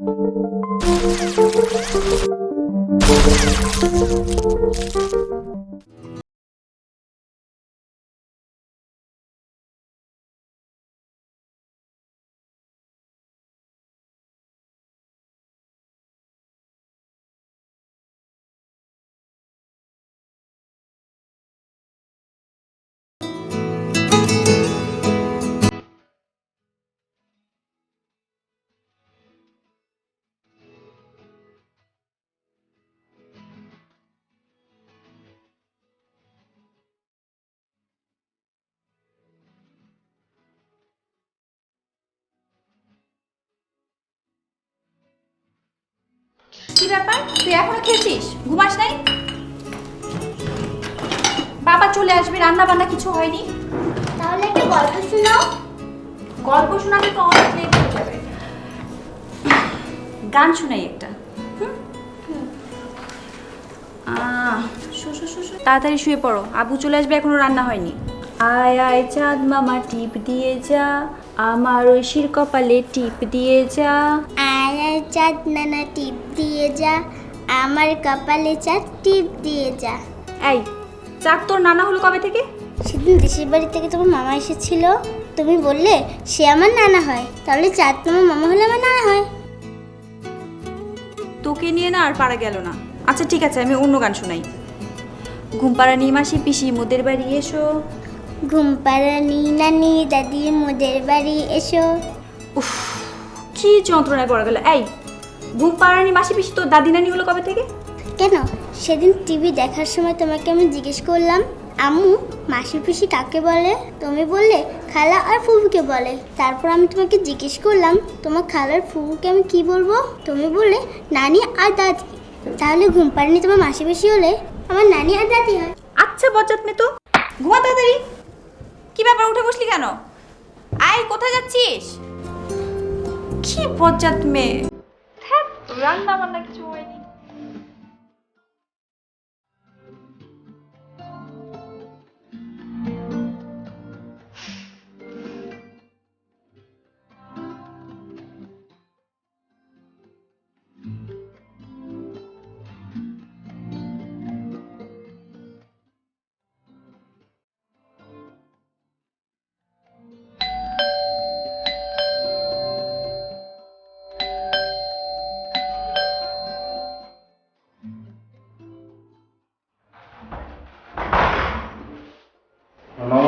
কি ব্যাপার? তুই এখনও খেয়েছিস? ঘুমাস নাই? বাবা চলে আসবে রান্না বান্না কিছু হয়নি। তাহলে একটা গল্প শোনাও। গল্প শোনালে তো অনেক লেট হয়ে যাবে। গান শোনাই একটা। আহ, শো, শো, শো, শো। তাড়াতাড়ি শুয়ে পড়ো। আবু চলে আসবে এখনও রান্না হয়নি। আয় আয় চাঁদ মামা টিপ দিয়ে যা। আমার ঐশীর কপালে টিপ দিয়ে যা। আর চাঁদ নানা টিপ দিয়ে যা আমার কপালে চাঁদ টিপ দিয়ে যা। এই চাঁদ তোর নানা হলো কবে থেকে? সেদিন দেশের বাড়ি থেকে তোমার মামা এসেছিল। তুমি বললে সে আমার নানা হয়। তাহলে চাঁদ তোমার মামা হলে আমার নানা হয়। তোকে নিয়ে না আর পারা গেল না। আচ্ছা ঠিক আছে আমি অন্য গান শোনাই। ঘুম পাড়া নিমাসি পিসি মোদের বাড়ি এসো। ঘুম পাড়ানি নানি দাদি মোদের বাড়ি এসো। উফ। কি যন্ত্রণায় পড়া গেল? এই ঘুম পাড়ানি মাসি পিসি তোর দাদি নানি হলো কবে থেকে? কেন? সেদিন টিভি দেখার সময় তোমাকে আমি জিজ্ঞেস করলাম আম্মু মাসি পিসি কাকে বলে? তুমি বললে খালা আর ফুফুকে বলে। তারপর আমি তোমাকে জিজ্ঞেস করলাম তোমার খালার ফুফুকে আমি কি বলব? তুমি বললে নানি আর দাদি। তাহলে ঘুম পাড়ানি তোমার মাসি পিসি হলে আমার নানি আর দাদি হয়। আচ্ছা বজ্জাত মে তো ঘুমা তাড়াতাড়ি। কি ব্যাপার উঠে বসলি কেন? আয় কোথায় যাচ্ছিস? বজ্জাত মেয়ে রান্না বান্না কিছু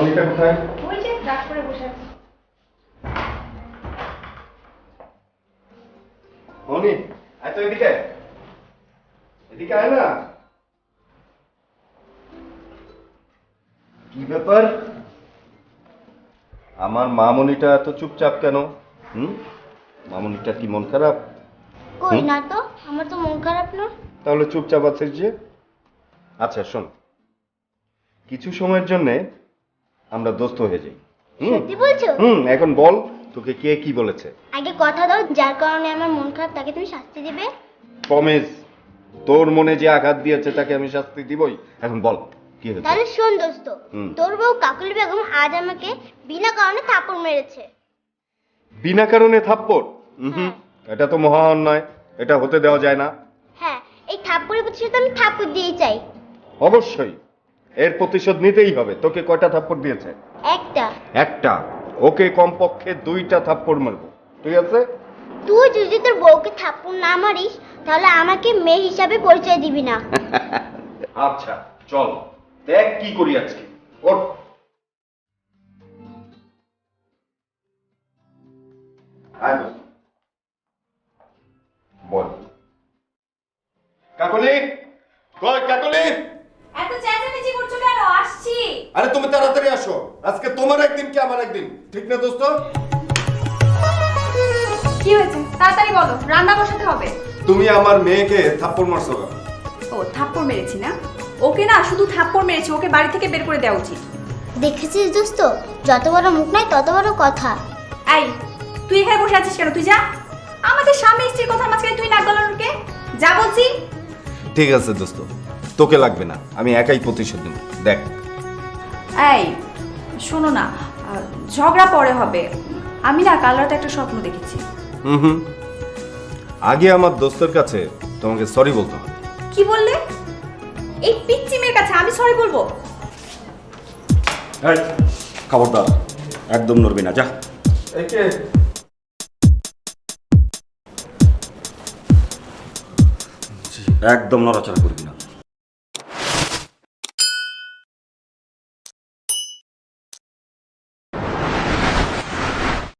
মামনিটা কোথায়? ওই যে রাগ করে বসে আছে। মামনি আয় তো এদিকে। এদিকে আয় না। কি ব্যাপার? আমার মামনিটা এত চুপচাপ কেন? হুম? মামনিটা কি মন খারাপ? কই না তো আমার তো মন খারাপ না। তাহলে চুপচাপ আছিস যে? আচ্ছা শোন। কিছু সময়ের জন্য আমরা দোস্ত হয়ে যাই। হুম? সত্যি বলছো? হুম এখন বল তোকে কে কি বলেছে? আগে কথা দাও যার কারণে আমার মন খারাপ তাকে তুমি শাস্তি দেবে? প্রমিস তোর মনে যে আঘাত দিয়েছে তাকে আমি শাস্তি দিবই। এখন বল কি হয়েছে? তাহলে শোন দোস্ত। তোর বউ কাকুলি বেগম আজ আমাকে বিনা কারণে থাপড় মেরেছে। বিনা কারণে থাপ্পড়? হুম এটা তো মহা অন্যায় এটা হতে দেওয়া যায় না। হ্যাঁ এই থাপ্পড়ের প্রতিশোধ আমি থাপ্পড় দিয়েই চাই। অবশ্যই। এর প্রতিশোধ নিতেই হবে। তোকে কয়টা থাপ্পড় দিয়েছে? একটা। একটা। ওকে কমপক্ষে দুইটা থাপ্পড় মারবো। ঠিক আছে? তুই যদি তোর বউকে থাপ্পড় না মারিস তাহলে আমাকে মেয়ে হিসাবে পরিচয় দিবি না। আচ্ছা চল। দেখ কি করি আজকে। বস। বল। কাকলি? কাকলি? এত চেঁচামেচি করছ কেন? আসছি। আরে তুমি তাড়াতাড়ি আসো। আজকে তোমার একদিন কি আমার একদিন? ঠিক না দোস্ত? কি হয়েছে? তাড়াতাড়ি বলো রান্না বসাতে হবে। তুমি আমার মেয়েকে থাপ্পড় মারছো কেন? ও থাপ্পড় মেরেছি না? ওকে না শুধু থাপ্পড় মেরেছি ওকে বাড়ি থেকে বের করে দেওয়া উচিত। দেখেছিস দোস্ত? যত বড় মুখ নয় তত বড় কথা। এই তুই এখানে বসে আছিস কেন? তুই যা। আমাদের স্বামী স্ত্রীর কথার মাঝখানে তুই নাক গলানোর কে? যা বলছি। ঠিক আছে দোস্ত। তোকে লাগবে না। আমি একাই প্রতিশোধ নেব। দেখ। এই শোনো না আহ, ঝগড়া পরে হবে। আমি না কাল রাতে একটা স্বপ্ন দেখেছি। হুম হুম। আগে আমার দোস্তের কাছে তোমাকে সরি বলতে হবে। কি বললে? এই পিচ্চি মেয়ের কাছে আমি সরি বলব? এই খবরদার। একদম নড়বি না যা। একদম নড়াচড়া করবি না।